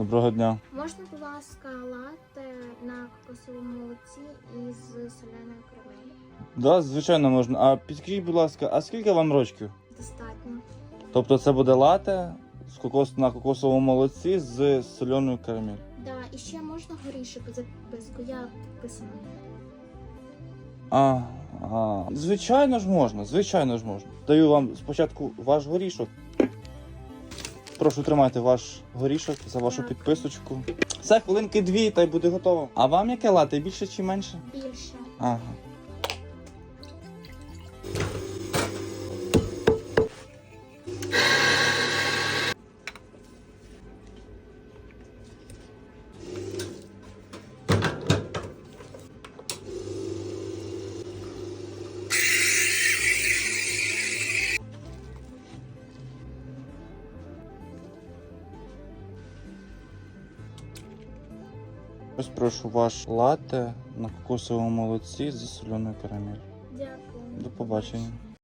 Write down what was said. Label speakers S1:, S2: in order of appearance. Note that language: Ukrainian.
S1: Доброго дня.
S2: Можна, будь ласка, латте на кокосовому молоці із соляною карамелью?
S1: Да, звичайно можна. А підкажіть, будь ласка, а скільки вам рочків?
S2: Достатньо.
S1: Тобто це буде лате з кокос на кокосовому молоці з соленою карамель.
S2: Да, і ще можна горішок записку, я підписана.
S1: А, а, звичайно ж можна, звичайно ж можна. Даю вам спочатку ваш горішок. Прошу тримайте ваш горішок за вашу підписочку. Все, хвилинки дві, та й буде готово. А вам яке лате? Більше чи менше?
S2: Більше.
S1: Ага. Ось прошу ваш лате на кокосовому молоці з соленою карамель.
S2: Дякую.
S1: До побачення.